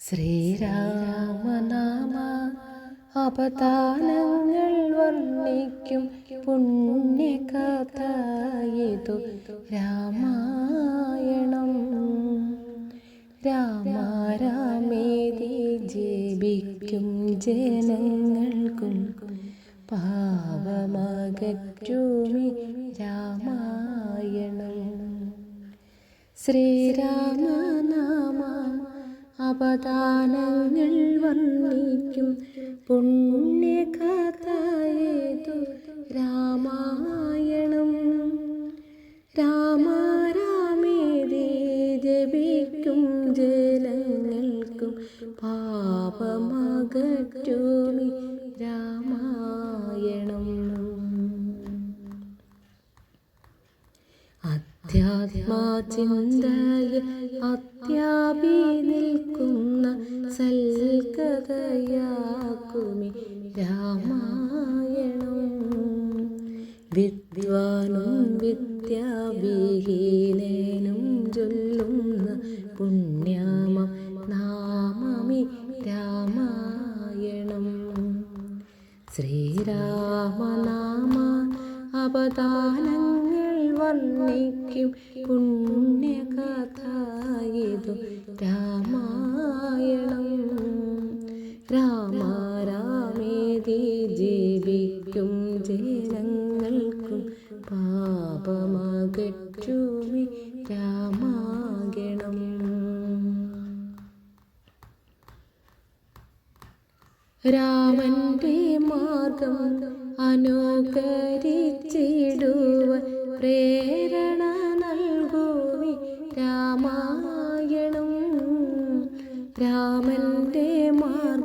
ശ്രീരാമനാമ അപതാനങ്ങൾ വർണിക്കും പുണ്യകഥയിതു രാമായണം. രാമാരാമേതി ജപിക്കും ജനങ്ങൾക്കും പാവമകറ്റുമി രാമായണം. ശ്രീരാമനാമ അപദാനങ്ങൾ പുണ്യ കഥയേതു രാമായണം. രാമാരാമേതി സൽക്കഥയാക്കുമി രാമായണം വിദ്വാനും വിദ്യാവിഹീനേനും ചൊല്ലുന്ന പുണ്യാമ നാമമി രാമായണം. ശ്രീരാമനാമ അവതാനങ്ങൾ വർണിക്കും പുണ്യകഥയിതു രാമായണം. രാമാരാമേതി ജീവിക്കും ജനങ്ങൾക്കും പാപമകറ്റുമി രാമാകണം. രാമന്റെ മാർഗം അനുകരിച്ചിടുവ പ്രേരണ നൽകുമി രാമായണം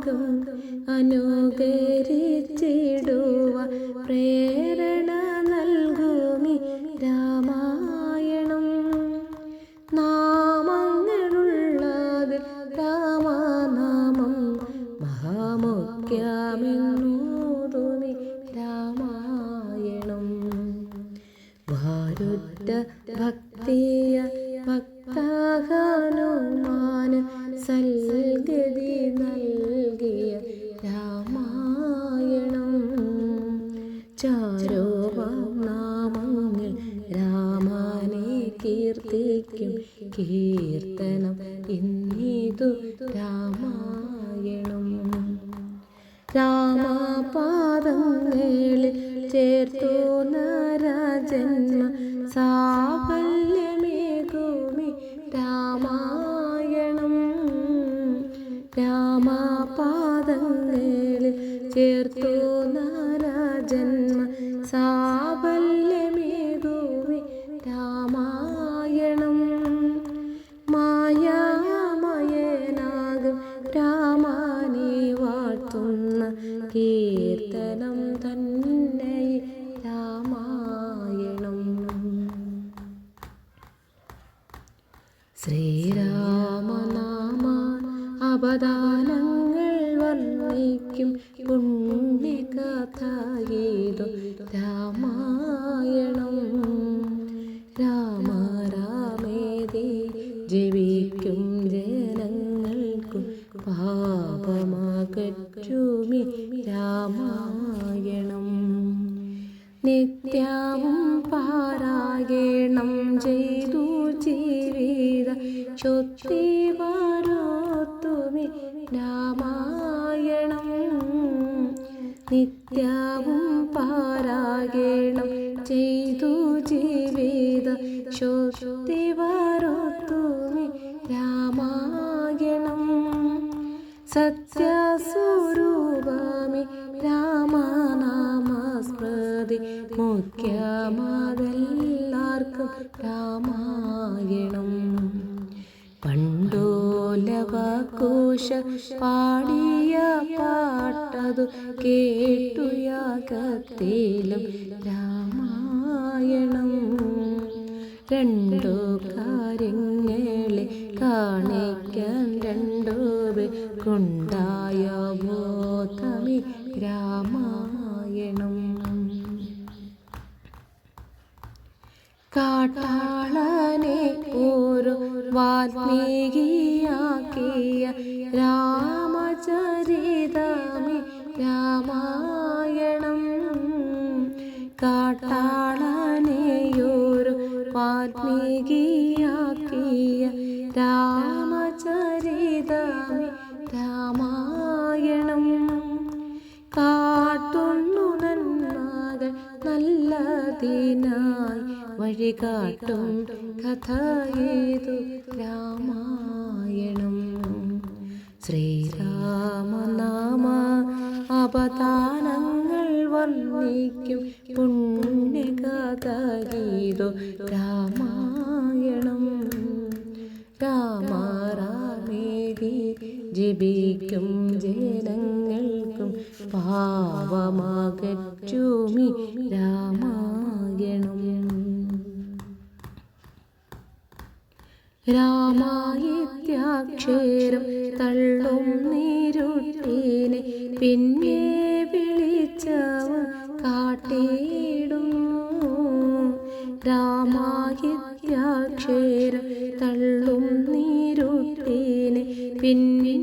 മാർഗം അനുകരിച്ചിടുവ. പ്രേരണ നൽകുമി രാമായണം. നാമങ്ങളുള്ളത് രാമനാമം. മഹാമുഖ്യമെന്നൂതുമി രാമായണം. ഭാരുദ്ധ ഭക്തിയ ഭക്തഹനുമാന സൽഗതി നൽകിയ രാമായണം. ചാരോപനാമങ്ങൾ രാമാനെ കീർത്തിക്കും. കീർത്തനം ഇന്നിതു രാമായണം. രാമപാദങ്ങളിൽ നരജന്മ സാഫല്യമേകുമി രാമായണം. മായാമയനാകും രാമാനെ വാഴ്ത്തുന്ന കീർത്തനം തന്നെ രാമായണം. ശ്രീരാമനാമ അപദാനങ്ങൾ വർണിക്കും പാപമകറ്റുമി രാമായണം നിത്യവും പാരായണം ചെയ്തു ജീവിത ശുദ്ധി വരോത്തുമി രാമായണം. നിത്യവും പാരായണം ചെയ്തു ജീവിത ശുദ്ധി സത്യസ്വരൂപമി രാമനാമസ്മൃതി. മുഖ്യമാതെല്ലാവർക്കും രാമായണം. പണ്ടോലവകോശ പാടിയ പാട്ടതു കേട്ടുയാകത്തേലും രാമായണം. രണ്ടു കാര്യങ്ങളെ രണ്ടു നമുക്കുണ്ടായ ബോധമേ രാമായണം? കാട്ടാളനെ ഓരോ വാത്മീകിയാക്കിയ രാമചരിതമി രാമായണം. കാട്ടാളനെയൊരു വാൽമീകിയാക്കി നല്ലതിനായി വഴികാട്ടും കഥ ഏതു രാമായണം. ശ്രീരാമനാമ അപദാനങ്ങൾ വർണിക്കും ഏതു രാമായണം. രാമാരാമേരി ജപിക്കും ജനങ്ങൾക്കും പാവമാകറ്റുമി രാമായണം. രാമായിത്യാക്ഷേരം തള്ളും നീരുട്ടീനെ പിന്നെ വിളിച്ചവൻ കാട്ടിയിടുന്നു രാമായിത്യാക്ഷേരം തള്ളും നീരുട്ടീനെ പിന്നെ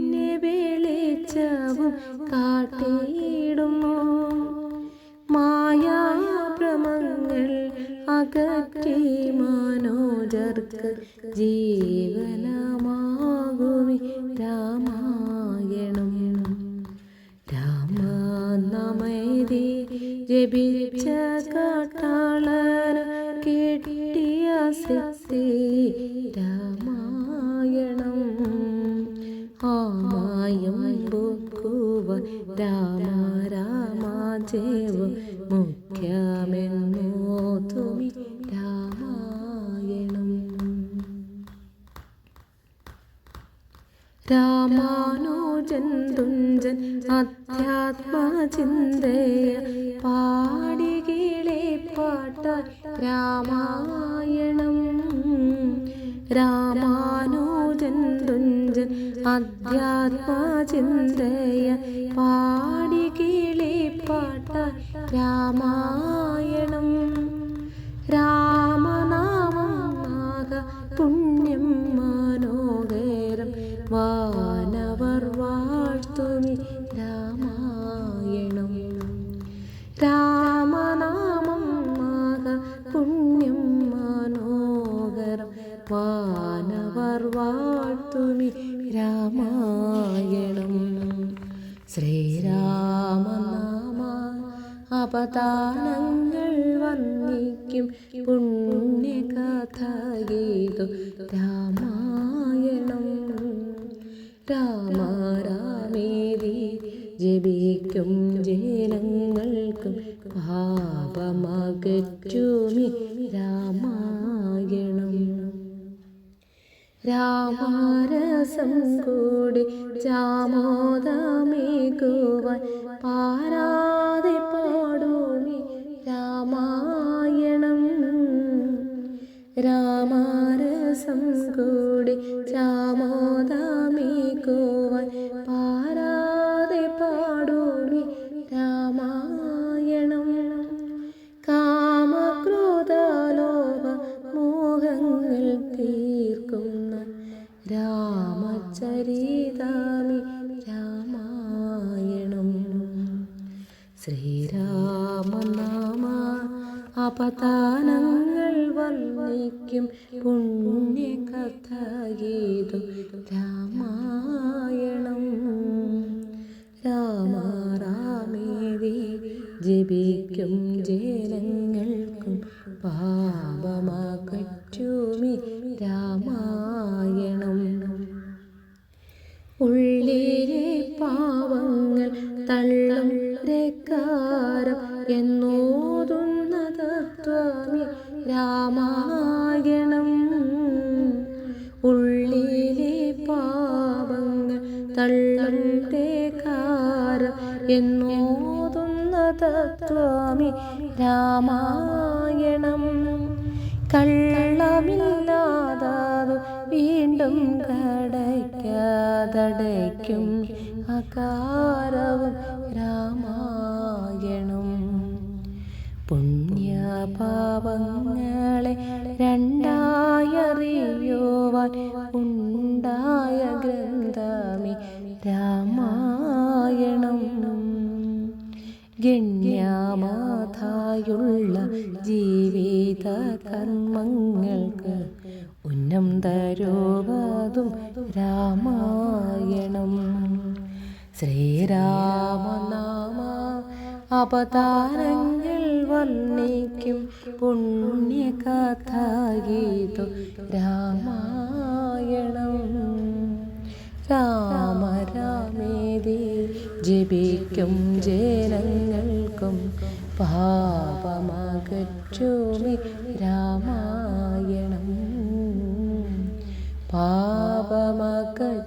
ജപിച്ച കാട്ടാളന കെട്ടിയ സിദ്ധി രാമായണം. ആമായം ബുക്കുവ രാമ രാമ ജേവ മുഖ്യമെന്നോ തുമി രാമായണം. രാമാനുജൻ തുഞ്ചൻ അധ്യാത്മചിന്തയ പാടികിളെ പാട്ട രാമായണം. രാമാനുജൻ തുഞ്ചൻ അധ്യാത്മചിന്തയ പാടികളെ പാട്ട രാമായണം. രാമനാമം പുണ്യം രാമനാമം നാഗ പുണ്യം മനോഹരം വാനവർ വാഴ്ത്തുമി രാമായണം. ശ്രീരാമനാമ അപദാനങ്ങൾ വർണിക്കും പുണ്യകഥയേതു രാമായണം. രാമ രാമേരി ജപിക്കും ജനങ്ങൾക്കും പാപമകറ്റുമി രാമായണം. രാമാരസം കൂടി ചാമോദമേകുവാൻ പാരാതെ പാടൂമി രാമായണം. രാമാരസം കൂടി ചാമോദമേകുവാൻ അപദാനങ്ങൾ വർണിക്കും പുണ്യകഥഗീതു. രാമായണം. രാമ രാമേവി ജപിക്കും ജനങ്ങൾക്കും പാപമാകറ്റുമി രാമായണം. ഉള്ളിലെ പാവങ്ങൾ തള്ളും തത്വമി രാമായണം. കള്ളമില്ലാതാതു വീണ്ടും കടയ്ക്കാതടയ്ക്കും അകാരവും രാമായണം. പുണ്യപാപങ്ങളെ രണ്ടായറിയുവാൻ ഉണ്ടായ ഗ്രന്ഥമി രാമായണം. ഗണ്യമാതായുള്ള ജീവിത കർമ്മങ്ങൾക്ക് ഉന്നം തരുവതും രാമായണം. ശ്രീരാമനാമ അവതാരങ്ങൾ വർണിക്കും പുണ്യകഥാഗീതു രാമായണം. രാമ രാമേതി ജപിക്കും ജനങ്ങൾക്കും പാപമകറ്റുമി രാമായണം. പാപമകറ്റു